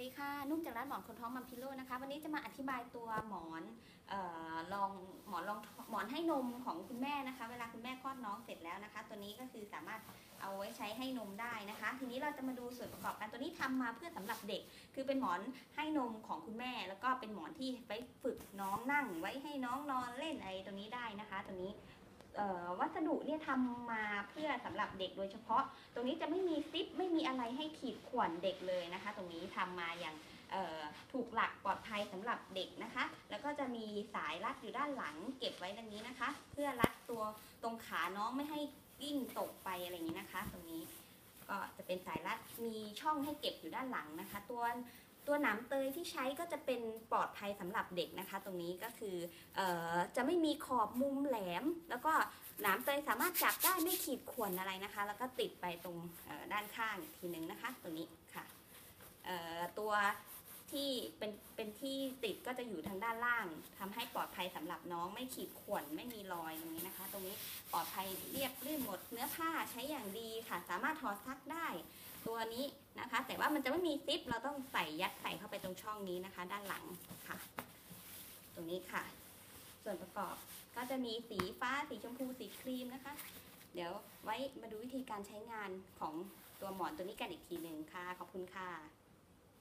ดีค่ะ นุ่มจากร้านหมอนคนท้องมัมพิโลนะคะ วันนี้จะมาอธิบายตัวหมอนออรองหมอนรองหมอนให้นมของคุณแม่นะคะ เวลาคุณแม่คลอดน้องเสร็จแล้วนะคะ ตัวนี้ก็คือสามารถเอาไว้ใช้ให้นมได้นะคะ ทีนี้เราจะมาดูส่วนประกอบกันตัวนี้ทำมาเพื่อสำหรับเด็ก คือเป็นหมอนให้นมของคุณแม่ แล้วก็เป็นหมอนที่ไว้ฝึกน้องนั่ง ไว้ให้น้องนอนเล่นอะไรตัวนี้ได้นะคะ ตัวนี้ วัสดุเนี่ยทำมาเพื่อสำหรับเด็กโดยเฉพาะ ตรงนี้จะไม่มีซิปไม่มีอะไรให้ขีดข่วนเด็กเลยนะคะ ตรงนี้ทำมาอย่างถูกหลักปลอดภัยสำหรับเด็กนะคะ แล้วก็จะมีสายรัดอยู่ด้านหลังเก็บไว้ดังนี้นะคะ เพื่อรัดตัวตรงขาน้องไม่ให้กิ้งตกไปอะไรอย่างนี้นะคะ ตรงนี้ก็จะเป็นสายรัดมีช่องให้เก็บอยู่ด้านหลังนะคะ ตัว ตัวหนามเตยที่ใช้ก็จะเป็นปลอดภัยสำหรับเด็กนะคะ ตรงนี้ก็คือออจะไม่มีขอบมุมแหลม แล้วก็หนามเตยสามารถจับได้ไม่ขีดข่วนอะไรนะคะ แล้วก็ติดไปตรงด้านข้างอีกทีหนึ่งนะคะ ตรงนี้ค่ะตัว ที่เป็นเป็นที่ติดก็จะอยู่ทางด้านล่างทำให้ปลอดภัยสำหรับน้องไม่ขีดข่วนไม่มีรอยตรงนี้นะคะ ตรงนี้ปลอดภัยเรียบรื่นหมดเนื้อผ้าใช้อย่างดีค่ะ สามารถถอดซักได้ ตัวนี้นะคะ แต่ว่ามันจะไม่มีซิป เราต้องใส่ยัดใส่เข้าไปตรงช่องนี้นะคะ ด้านหลังค่ะ ตรงนี้ค่ะ ส่วนประกอบก็จะมีสีฟ้าสีชมพูสีครีมนะคะ เดี๋ยวไว้มาดูวิธีการใช้งานของตัวหมอนตัวนี้กันอีกทีหนึ่งค่ะ ขอบคุณค่ะ